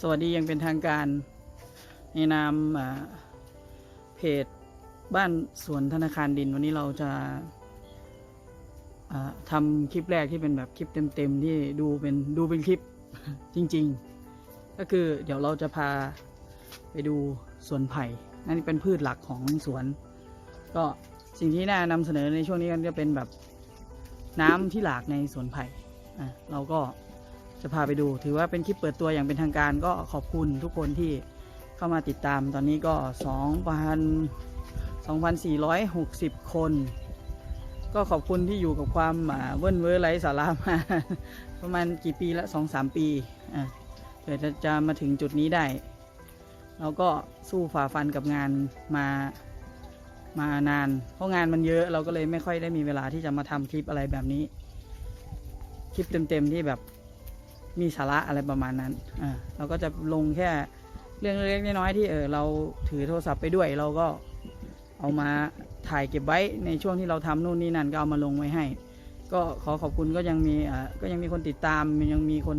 สวัสดียังเป็นทางการในนามเพจบ้านสวนธนาคารดิน วันนี้เราจะอ่าทำคลิปแรกที่เป็นแบบคลิปเต็มๆที่ดูเป็นดูเป็นคลิปจริง ๆ ก็คือเดี๋ยวเราจะพาไปดูสวนไผ่นั่นเป็นพืชหลักของสวน ก็สิ่งที่น่านำเสนอในช่วงนี้ก็จะเป็นแบบน้ำที่หลากในสวนไผ่เราก็ จะพาไปดู ถือว่าเป็นคลิปเปิดตัวอย่างเป็นทางการก็ขอบคุณทุกคนที่เข้ามาติดตามตอนนี้ก็ 2,000 2,460 คน ก็ขอบคุณที่อยู่กับความเวิ้นเว้อไรสาระมาประมาณกี่ปีละ2-3 ปีอะเพื่อจะจะมาถึงจุดนี้ได้เราก็สู้ฝ่าฟันกับงานมามานาน เพราะงานมันเยอะเราก็เลยไม่ค่อยได้มีเวลาที่จะมาทำคลิปอะไรแบบนี้ คลิปเต็มๆที่แบบ มีสาระอะไรประมาณนั้นอ่าเราก็จะลงแค่เรื่องเล็กๆน้อยๆที่เออเราถือโทรศัพท์ไปด้วยเราก็เอามาถ่ายเก็บไว้ในช่วงที่เราทำนู่นนี่นั่นก็เอามาลงไว้ให้ ก็ขอขอบคุณก็ยังมีอ่าก็ยังมีคนติดตามยังมีคน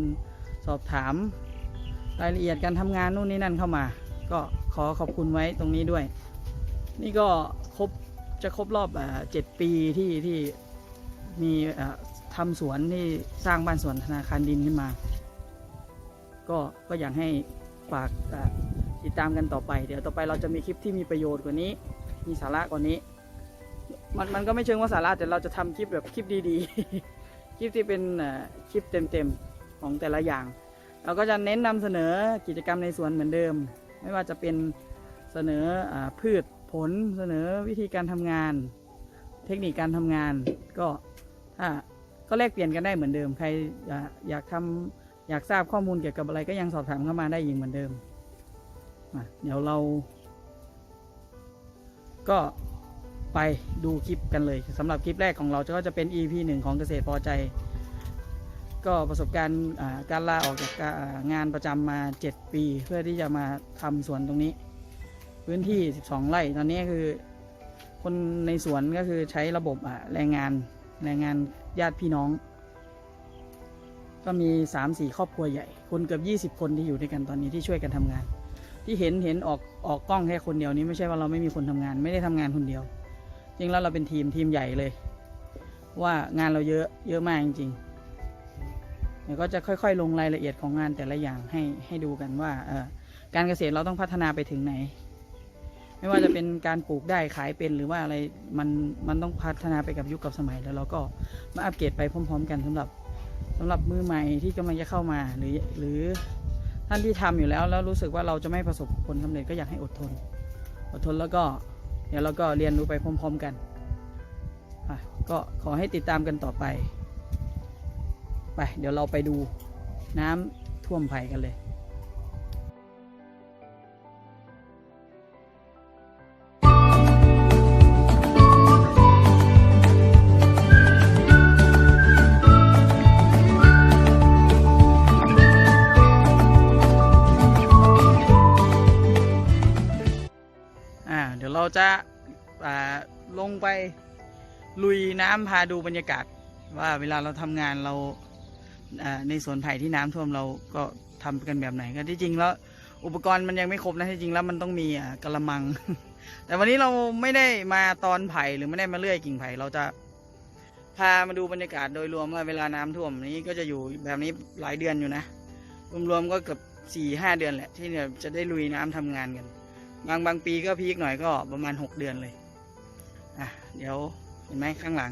สอบถาม รายละเอียดการทำงานนู่นนี่นั่นเข้ามา ก็ขอขอบคุณไว้ตรงนี้ด้วย นี่ก็ครบจะครบรอบอ่าเจ็ดปีที่ที่มี อ่าทำสวนที่สร้างบ้านสวนธนาคารดินขึ้นมา ก็ก็อยากให้ฝากติดตามกันต่อไป เดี๋ยวต่อไปเราจะมีคลิปที่มีประโยชน์กว่านี้ มีสาระกว่านี้ มันมันก็ไม่เชิงว่าสาระแต่เราจะทำคลิปแบบคลิปดีๆ คลิปที่เป็นคลิปเต็มๆของแต่ละอย่าง เราก็จะเน้นนำเสนอกิจกรรมในสวนเหมือนเดิม ไม่ว่าจะเป็นเสนออพืชผลเสนอวิธีการทำงาน เทคนิคการทำงานก็ถ้า ก็แลกเปลี่ยนกันได้เหมือนเดิม ใครอยากอยากทำอยากทราบข้อมูลเกี่ยวกับอะไรก็ยังสอบถามเข้ามาได้อีกเหมือนเดิมเดี๋ยวเรา ก็ไปดูคลิปกันเลยสำหรับคลิปแรกของเราก็จะเป็น EP หนึ่งของเกษตรพอใจ ก็ประสบการณ์การลาออกจากงานประจำมา 7 ปี เพื่อที่จะมาทำสวนตรงนี้ พื้นที่ 12 ไร่ ตอนนี้คือ คนในสวนก็คือใช้ระบบแรงงาน แรงงานญาติพี่น้อง ก็มีสามสี่ครอบครัวใหญ่ คนเกือบยี่สิบคนที่อยู่ด้วยกันตอนนี้ที่ช่วยกันทำงาน ที่เห็นเห็นออกออกกล้องแค่คนเดียวนี้ไม่ใช่ว่าเราไม่มีคนทำงาน ไม่ได้ทำงานคนเดียว จริงแล้วเราเป็นทีมทีมใหญ่เลย ว่างานเราเยอะเยอะมากจริงๆเดี๋ยวก็จะค่อยๆ ลงรายละเอียดของงานแต่ละอย่างให้ให้ดูกันว่าเออการเกษตรเราต้องพัฒนาไปถึงไหน ไม่ว่าจะเป็นการปลูกได้ขายเป็นหรือว่าอะไรมันมันต้องพัฒนาไปกับยุคกับสมัยแล้วเราก็มาอัปเกรดไปพร้อม ๆ กันสำหรับสำหรับมือใหม่ที่กำลังจะเข้ามาหรือหรือท่านที่ทำอยู่แล้วแล้วรู้สึกว่าเราจะไม่ประสบผลสำเร็จก็อยากให้อดทน อดทนแล้วก็เดี๋ยวเราก็เรียนรู้ไปพร้อม ๆ กันก็ขอให้ติดตามกันต่อไป ไป เดี๋ยวเราไปดูน้ำท่วมไผ่กันเลย จะาลงไปลุยน้ำพาดูบรรยากาศ ว่าเวลาเราทำงานเราาในสวนไผ่ที่น้ำท่วมเราก็ทำกันแบบไหนก็ที่จริงแล้วอุปกรณ์มันยังไม่ครบนะที่จริงแล้วมันต้องมีกระมัง แต่วันนี้เราไม่ได้มาตอนไผ่หรือไม่ได้มาเลื่อยกิ่งไผ่เราจะพามาดูบรรยากาศโดยรวมว่าเวลาน้ำท่วมนี้ก็จะอยู่แบบนี้หลายเดือนอยู่นะ รวมๆก็เกือบสี่ห้าเดือนแหละที่เนี่ยจะได้ลุยน้ำทำงานกัน บางบางปีก็พีคหน่อยก็ประมาณ 6 เดือนเลย อะ เดี๋ยวเห็นไหมข้างหลัง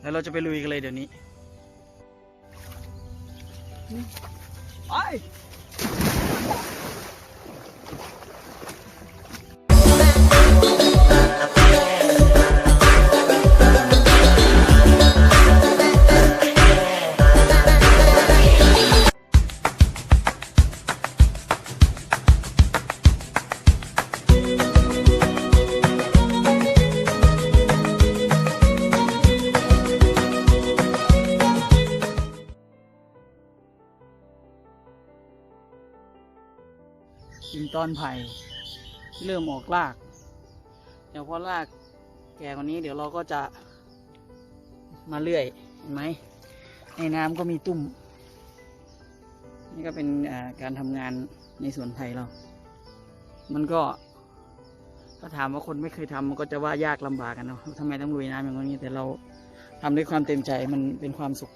แล้วเราจะไปลุยกันเลยเดี๋ยวนี้ไป กินตอนไผ่ที่เริ่มออกราก เดี๋ยวพอรากแก่กว่านี้ เดี๋ยวเราก็จะมาเลื่อยเห็นไหมในน้ำก็มีตุ่ม นี่ก็เป็นการทำงานในสวนไผ่เรา มันก็ ถ้าถามว่าคนไม่เคยทำมันก็จะว่ายากลำบากกันเนาะทำไมต้องลุยน้ำอย่างนี้ แต่เราทำด้วยความเต็มใจมันเป็นความสุข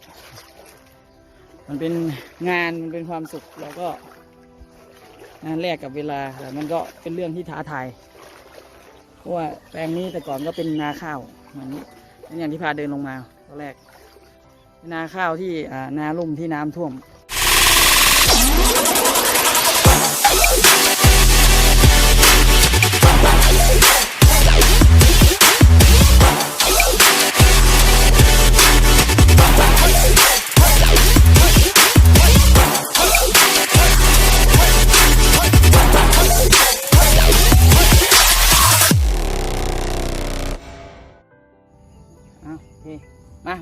มันเป็นงานมันเป็นความสุขแล้วก็ งานแลกกับเวลาแต่มันก็เป็นเรื่องที่ท้าทายเพราะว่าแปลงนี้แต่ก่อนก็เป็นนาข้าวเหมือนอย่างที่พาเดินลงมาตอนแรก นาข้าวที่านาลุ่มที่น้ำท่วม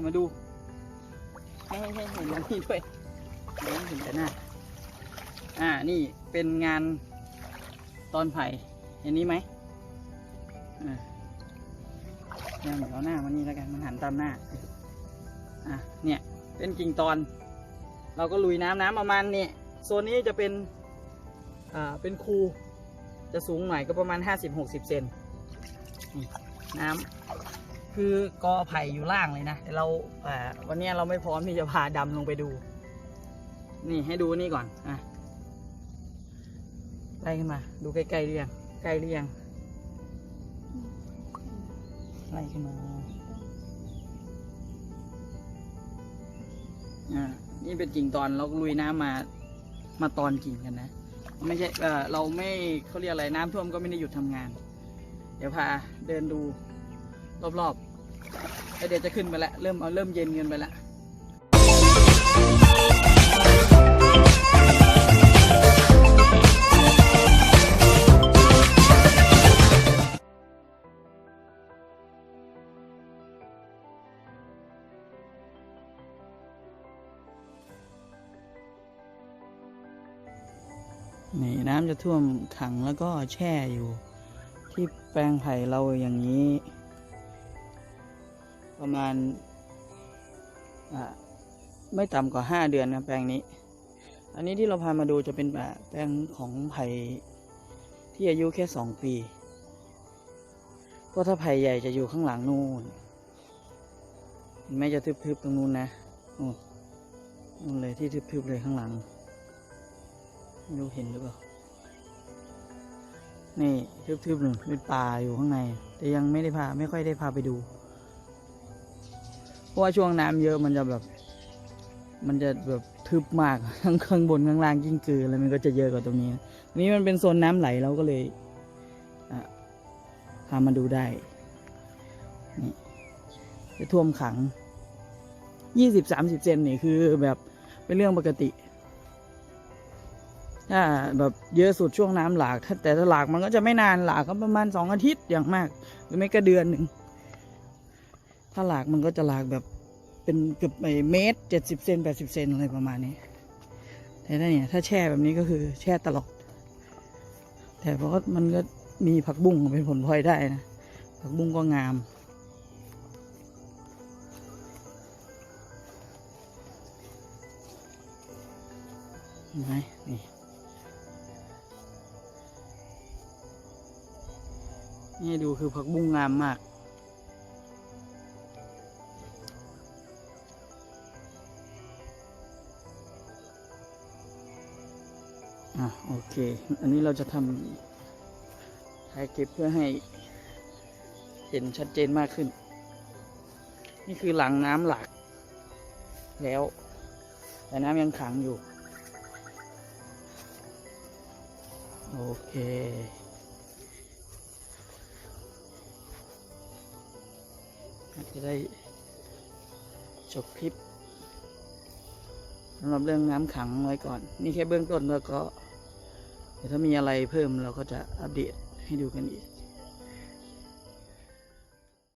มาดูให้ให้ให้เห็นอย่างนี้ด้วยเดี๋ยวเห็นแต่หน้า อ่า นี่เป็นงานตอนไผ่ เห็นนี้ไหมอ่าเนี่ยเหมือนเอาหน้ามานี่แล้วกัน มันหันตามหน้า อะ เนี่ย เป็นกิ่งตอน เราก็ลุยน้ำน้ำประมาณนี่โซนนี้จะเป็น อ่า เป็นคูจะสูงหน่อยก็ประมาณ 50-60 เซนน้ำ คือกอไผ่อยู่ล่างเลยนะแต่เราวันนี้เราไม่พร้อมที่จะพาดำลงไปดู นี่ให้ดูนี่ก่อนอะไล่ขึ้นมา ดูใกล้ๆหรือยังใกล้หรือยังไล่ขึ้นมาอ่านี่เป็นกิ่งตอนเราลุยน้ำมามาตอนกิ่งกันนะ ไม่ใช่เออเราไม่เขาเรียกอะไรน้ำท่วมก็ไม่ได้หยุดทำงาน เดี๋ยวพาเดินดู รอบๆแล้วเดี๋ยวจะขึ้นไปแล้วเริ่มเอาเริ่มเย็นกันไปแล้วนี่น้ำจะท่วมขังแล้วก็แช่อยู่ ที่แปลงไผ่เราอย่างนี้ ประมาณอ่าไม่ต่ำกว่าห้าเดือนนะแปลงนี้ อันนี้ที่เราพามาดูจะเป็นแปลงของไผ่ที่อายุแค่สองปีเพราะถ้าไผ่ใหญ่จะอยู่ข้างหลังนู่นเห็นไหม่จะทึบๆตรงนู้นนะโอ้นู่นเลยที่ทึบๆเลยข้างหลังไม่รู้เห็นหรือเปล่านี่ทึบๆหนึ่งเป็นป่าอยู่ข้างใน แต่ยังไม่ได้พาไม่ค่อยได้พาไปดู ราะว่าช่วงน้ำเยอะมันจะแบบ มันจะแบบทึบมากทั้งข้างบนข้างล่างยิ่งเกือแล้วมันก็จะเยอะกว่าตรงนี้นะอันนี้มันเป็นโซนน้ำไหลเราก็เลยพามาดูได้นี่จะท่วมขังยี่สิบสามสิบเซนนี่คือแบบเป็นเรื่องปกติถ้าแบบเยอะสุดช่วงน้ำหลากถ้าแต่ถ้าหลากมันก็จะไม่นานหลากก็ประมาณสองอาทิตย์อย่างมาก หรือไม่ก็เดือนหนึ่ง ถ้าหลากมันก็จะหลากแบบเป็นเกือบเมตรเจ็ดสิบเซนแปดสิบเซนอะไรประมาณนี้ แต่ถ้าเนี่ยถ้าแช่แบบนี้ก็คือแช่ตลอด แต่เพราะมันก็มีผักบุ้งเป็นผลพลอยได้นะ ผักบุ้งก็งามเห็นไหมนี่นี่ดูคือผักบุ้งงามมาก โอเค อันนี้เราจะทำถ่ายเก็บเพื่อให้เห็นชัดเจนมากขึ้น นี่คือหลังน้ำหลากแล้ว แต่น้ำยังขังอยู่ โอเคจะได้จบคลิปสำหรับเรื่องน้ำขังไว้ก่อน นี่แค่เบื้องต้นแล้วก็ เดี๋ยวถ้ามีอะไรเพิ่มเราก็จะอัปเดตให้ดูกันอีก